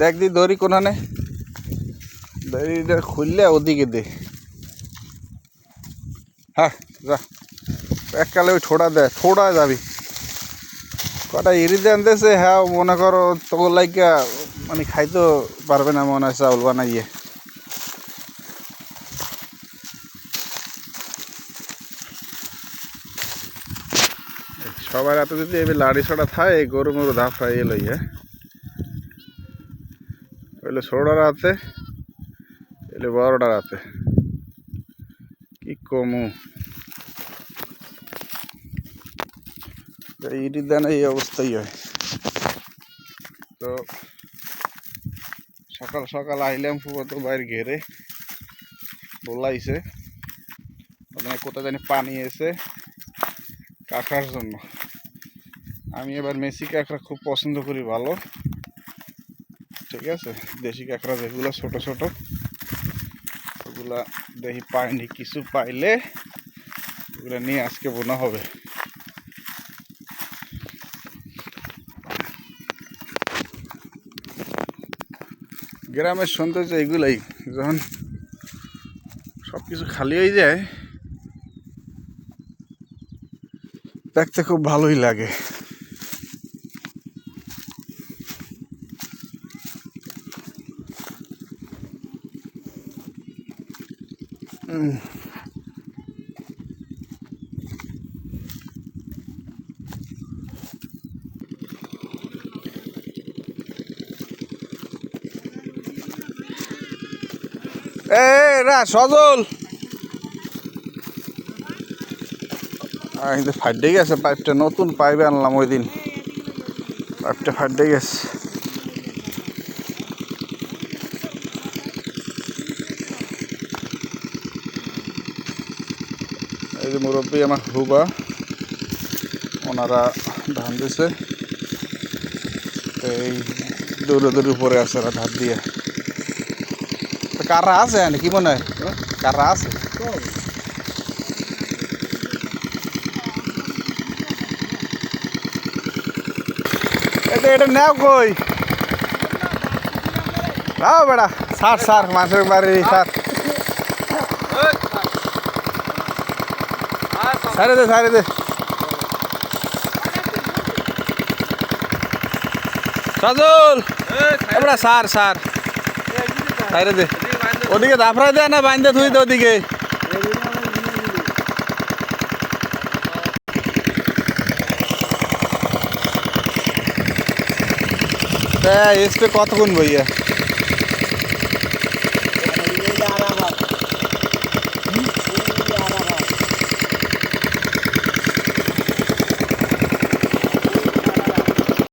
দেখ দি দড়ি কোনানে দড়িটা খুললে ওদিকে দে। হ্যাঁ যা। এককালে ওই ঠোঁটা দে, ঠোঁটা যাবি। কটা ইরি দেন দেছে হ্যাঁ মনে করো তোর লাইকা মানে খাইতে পারবে না মনে হয়, চাউল বানাইয়ে। সবার হাতে যদি এবার লাড়ি ছড়া থাকে, গরু মরু ধাপ হয় এলো ওইলে ষোলোটার হাতে এলে বারোটার হাতে কি কমু? ইটির দেন, এই অবস্থাই হয়। তো সকাল সকাল আইলাম ফুবতো বাইরে ঘেরে, বলাইছে ওখানে কোথায় জানি পানি এসে কাঁকড়ার জন্য। আমি এবার মেসি কাঁকড়া খুব পছন্দ করি ভালো। ঠিক আছে? দেশি কাঁকড়া যেগুলো ছোট ছোট, ওগুলা দেখি পাইনি, কিছু পাইলে ওগুলো নিয়ে আজকে বোনা হবে। গ্রামের সৌন্দর্য এগুলাই, যখন সব কিছু খালি হয়ে যায়, দেখতে খুব ভালোই লাগে। সজল। ফাটে গেছে পাইপটা নতুন পাইপ আনলাম ওই দিন পাইপটা ফাটে গেছে। এই যে মুরব্বী আমার হুবা, ওনারা ধান দিছে। এই দৌড়ে দৌড়ে পরে আছে ওরা ধার দিয়ে। কারা আছে কি মনে হয়? কারা আছে? এটা এটা নেও কই? যাও বেড়া, সার সার, মাছের বাড়ি, সার। সারে দে সারে দে। সজল! এবার সার সার। সারে দে। ওদিকে দাফরা দে না, বাইন্দে থুই দে ওদিকে। স্প্রে কতক্ষণ বইয়া?